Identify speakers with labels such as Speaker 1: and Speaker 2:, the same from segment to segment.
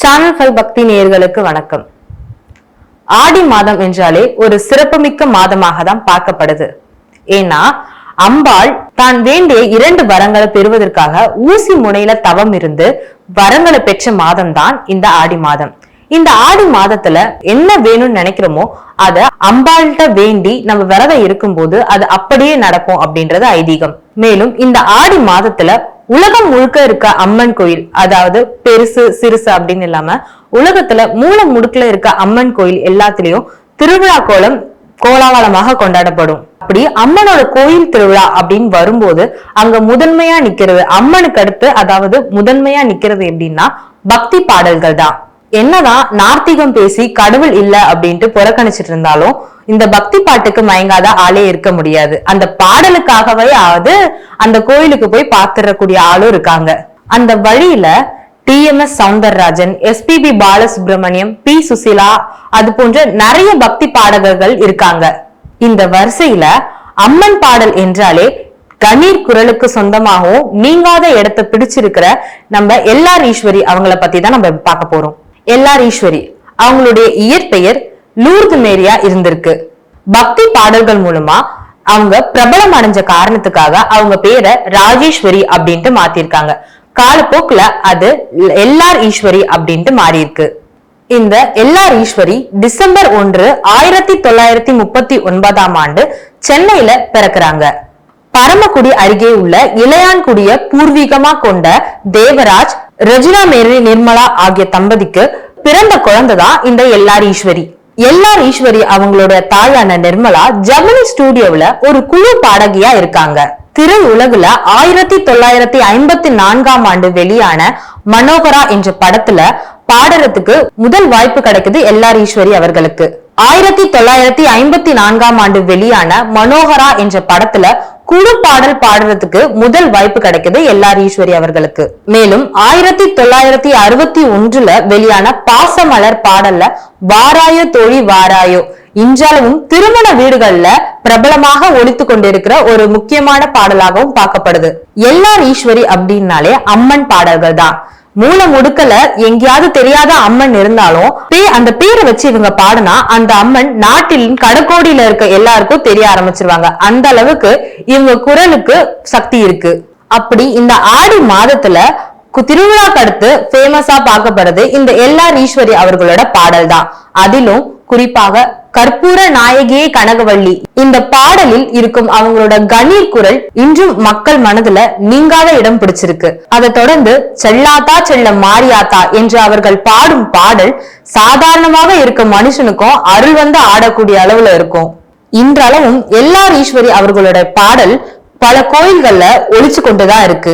Speaker 1: Channel five பக்தி நேயர்களுக்கு வணக்கம். ஆடி மாதம் என்றாலே ஒரு சிறப்புமிக்க மாதமாக தான் பார்க்கப்படுது. ஏன்னா அம்பாள் தான் வேண்டிய இரண்டு வரங்களை பெறுவதற்காக ஊசி முனையில தவம் இருந்து வரங்களை பெற்ற மாதம் தான் இந்த ஆடி மாதம். இந்த ஆடி மாதத்துல என்ன வேணும்னு நினைக்கிறோமோ அத அம்பாள்கிட்ட வேண்டி நம்ம விரதம் இருக்கும்போது அது அப்படியே நடக்கும் அப்படின்றது ஐதீகம். மேலும் இந்த ஆடி மாதத்துல உலகம் முழுக்க இருக்க அம்மன் கோயில் அதாவது பெருசு சிறுசு அப்படின்னு இல்லாம உலகத்துல மூல முடுக்குல இருக்க அம்மன் கோயில் எல்லாத்துலயும் திருவிழா கோலம் கோலாகலமாக கொண்டாடப்படும். அப்படி அம்மனோட கோயில் திருவிழா அப்படின்னு வரும்போது அங்க முதன்மையா நிக்கிறது அம்மனுக்கு அடுத்து அதாவது முதன்மையா நிக்கிறது எப்படின்னா பக்தி பாடல்கள் தான் என்னதான் நார்த்திகம் பேசி கடவுள் இல்ல அப்படின்ட்டு புறக்கணிச்சிட்டு இருந்தாலும் இந்த பக்தி பாட்டுக்கு மயங்காத ஆளே இருக்க முடியாது. அந்த பாடலுக்காகவே ஆவது அந்த கோயிலுக்கு போய் பாத்துறக்கூடிய ஆளும் இருக்காங்க. அந்த வழியில டிஎம்எஸ் சவுந்தரராஜன் எஸ்பிபி பாலசுப்ரமணியம் பி சுசிலா அது போன்ற நிறைய பக்தி பாடகர்கள் இருக்காங்க. இந்த வரிசையில அம்மன் பாடல் என்றாலே கணீர் குரலுக்கு சொந்தமாகவும் நீங்காத இடத்தை பிடிச்சிருக்கிற நம்ம எல்லார் ஈஸ்வரி அவங்கள பத்தி தான் நம்ம பார்க்க போறோம். எல்லார் ஈஸ்வரி. அவங்களுடைய இயற்பெயர் லூர்து மேரியா இருந்திருக்கு. பக்தி பாடல்கள் மூலமா அவங்க பிரபலம் அடைஞ்ச காரணத்துக்காக அவங்க பேரை ராஜேஸ்வரி அப்படின்ட்டு மாத்திருக்காங்க. காலப்போக்குல அது எல்லார் ஈஸ்வரி அப்படின்ட்டு மாறி இருக்கு இந்த எல்லார் ஈஸ்வரி டிசம்பர் ஒன்று ஆயிரத்தி தொள்ளாயிரத்தி முப்பத்தி ஒன்பதாம் ஆண்டு சென்னையில பிறக்கிறாங்க. பரமக்குடி அருகே உள்ள இளையான்குடிய பூர்வீகமா கொண்ட தேவராஜ் ரெஜினா மேரி நிர்மலா ஆகிய தம்பதிக்கு பிறந்த குழந்தைதான் இந்த எல்லார் ஈஸ்வரி. எல்லார் ஈஸ்வரி அவங்களோட தாயான நிர்மலா ஜெமினி ஸ்டுடியோவுல ஒரு குழு பாடகியா இருக்காங்க. திரை உலகுல ஆயிரத்தி தொள்ளாயிரத்தி ஐம்பத்தி நான்காம் ஆண்டு வெளியான மனோகரா என்ற படத்துல பாடுறதுக்கு முதல் வாய்ப்பு கிடைக்குது எல்லார் ஈஸ்வரி அவர்களுக்கு. ஆயிரத்தி தொள்ளாயிரத்தி ஐம்பத்தி நான்காம் ஆண்டு வெளியான மனோகரா என்ற படத்துல குழு பாடல் பாடுறதுக்கு முதல் வாய்ப்பு கிடைக்குது எல்லார் ஈஸ்வரி அவர்களுக்கு. மேலும் ஆயிரத்தி தொள்ளாயிரத்தி அறுபத்தி ஒன்றுல வெளியான பாசமலர் பாடல்ல வாராயோ தோழி வாராயோ இன்றளவும் திருமண வீடுகள்ல பிரபலமாக ஒழித்து கொண்டிருக்கிற ஒரு முக்கியமான பாடலாகவும் பார்க்கப்படுது. எல்லார் ஈஸ்வரி அப்படின்னாலே அம்மன் பாடல்கள் தான் மூல முடுக்கல எங்கேயாவது தெரியாத அம்மன் இருந்தாலும் பே அந்த பேரை வச்சு இவங்க பாடினா அந்த அம்மன் நாட்டில் கடக்கோடியில இருக்க எல்லாருக்கும் தெரிய ஆரம்பிச்சிருவாங்க. அந்த அளவுக்கு இவங்க குரலுக்கு சக்தி இருக்கு. அப்படி இந்த ஆடி மாதத்துல திருவிழா திருவிழாக்கு ஃபேமஸா பார்க்கப்படுறது இந்த எல்ஆர் ஈஸ்வரி அவர்களோட பாடல் தான் அதிலும் குறிப்பாக கற்பூர நாயகியே கனகவள்ளி. இந்த பாடலில் இருக்கும் அவங்களோட கணீர் குரல் இன்றும் மக்கள் மனதுல நீங்காத இடம் பிடிச்சிருக்கு. அதை தொடர்ந்து செல்லாத்தா செல்ல மாரியாத்தா என்று அவர்கள் பாடும் பாடல் சாதாரணமாக இருக்க மனுஷனுக்கும் அருள் வந்து ஆடக்கூடிய அளவுல இருக்கும். இன்றளவும் எல்லார் ஈஸ்வரி அவர்களோட பாடல் பல கோயில்கள்ல ஒழிச்சு கொண்டுதான் இருக்கு.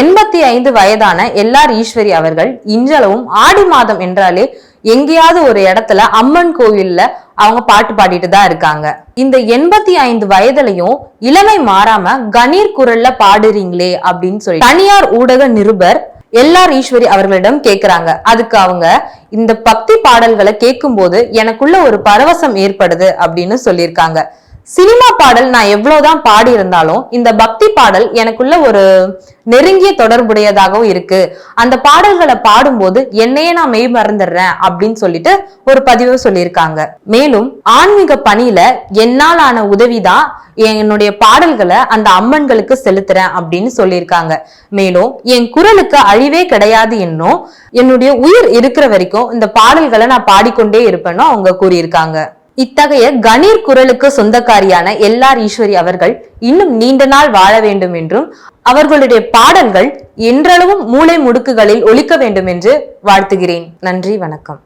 Speaker 1: எண்பத்தி ஐந்து வயதான எல்லார் ஈஸ்வரி அவர்கள் இன்றளவும் ஆடி மாதம் என்றாலே எங்கேயாவது ஒரு இடத்துல அம்மன் கோயில்ல அவங்க பாட்டு பாடிட்டு தான் இருக்காங்க. இந்த எண்பத்தி ஐந்து வயதுலயும் இளமை மாறாம கணீர் குரல்ல பாடுறீங்களே அப்படின்னு சொல்லி தனியார் ஊடக நிருபர் எல்லார் ஈஸ்வரி அவர்களிடம் கேட்கிறாங்க அதுக்கு அவங்க இந்த பக்தி பாடல்களை கேட்கும்போது எனக்குள்ள ஒரு பரவசம் ஏற்படுது அப்படின்னு சொல்லியிருக்காங்க. சினிமா பாடல் நான் எவ்வளவுதான் பாடி இருந்தாலும் இந்த பக்தி பாடல் எனக்குள்ள ஒரு நெருங்கிய தொடர்புடையதாகவும் இருக்கு. அந்த பாடல்களை பாடும்போது என்னையே நான் மெய் மறந்துடுறேன் அப்படின்னு சொல்லிட்டு ஒரு பதிவு சொல்லியிருக்காங்க. மேலும் ஆன்மீக பணியில என்னால் ஆன உதவிதான் என்னுடைய பாடல்களை அந்த அம்மன்களுக்கு செலுத்துறேன் அப்படின்னு சொல்லியிருக்காங்க. மேலும் என் குரலுக்கு அழிவே கிடையாது என்னும் என்னுடைய உயிர் இருக்கிற வரைக்கும் இந்த பாடல்களை நான் பாடிக்கொண்டே இருப்பேன்னு அவங்க கூறியிருக்காங்க. இத்தகைய கணீர் குரலுக்கு சொந்தக்காரியான எல்லார் ஈஸ்வரி அவர்கள் இன்னும் நீண்ட நாள் வாழ வேண்டும் என்றும் அவர்களுடைய பாடல்கள் என்றளவும் மூளை முடுக்குகளில் ஒழிக்க வேண்டும் என்று வாழ்த்துகிறேன். நன்றி வணக்கம்.